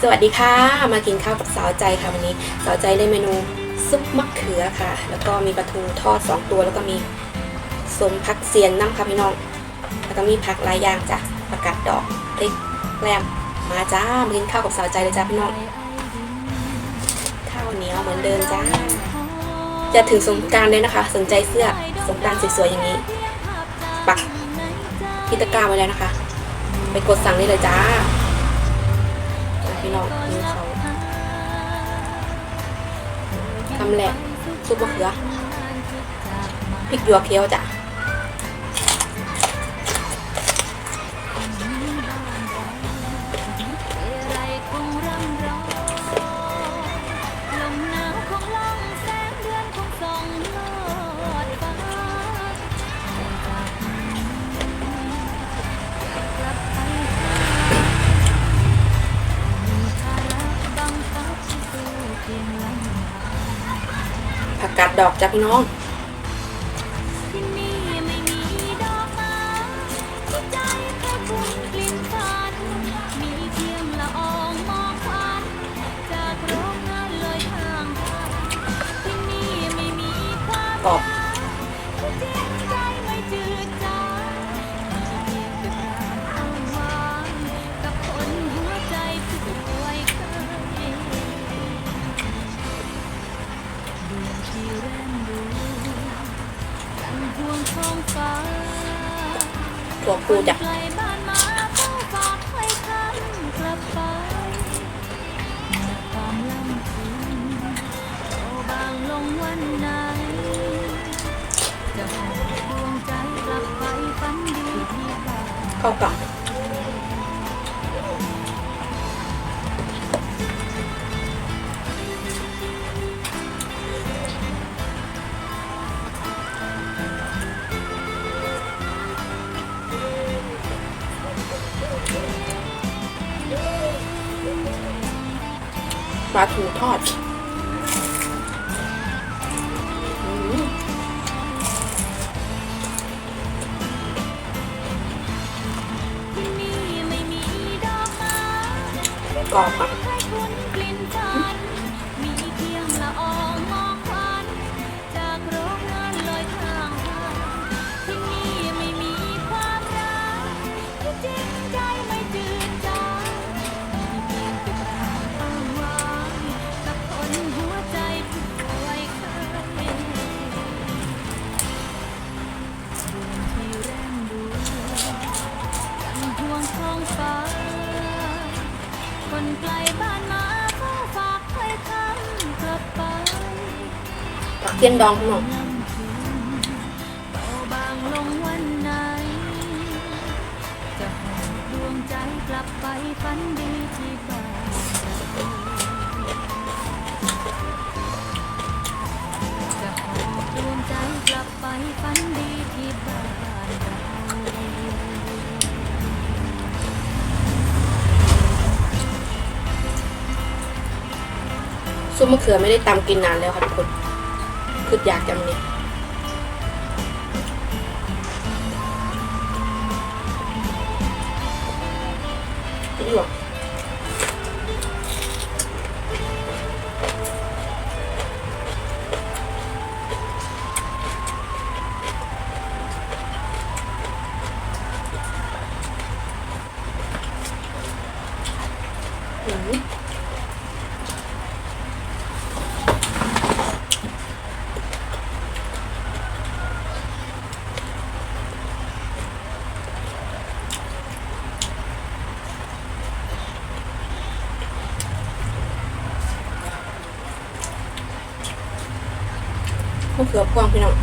สวัสดีค่ะ มากินข้าวกับสาวใจค่ะวันนี้ สาวใจได้เมนูซุปมะเขือค่ะ แล้วก็มีปลาทูทอด 2 ตัว แล้วก็มีสมผักเสียนน้ำค่ะพี่น้อง แล้วก็มีผักหลายอย่างจ้ะประกาศดอกพริกแกล้มมาจ้ามากินข้าวกับสาวใจเลยจ้าพี่น้อง ข้าวเหนียวเหมือนเดิมจ้าจะถึงสงการเลยนะคะ สนใจเสื้อสงการสวยๆอย่างนี้ ปักที่ตะกร้าไว้แล้วนะคะ ไปกดสั่งได้เลยจ้า พี่น้องนิ้วเขาทำแหลกซุปมะเขือพริกหยวกเคี้ยวจ้ะ กกาดดอกจ้ะพี่น้องที่นี่ไม่มีดอกไม้ที่ ตัวงใจกลับไปฝันดีที่บ้านเข้ากลับ ลาทูทอดอืมที่นี่ไม่มีดอกไม้กรอบอะ ปฝันดีที่บ้านเราซุปมะเขือไม่ได้ตำกินนานแล้วค่ะทุกคน คืออยากจำเนี่ยหยวกอืม มะเขือพวงพี่น้อง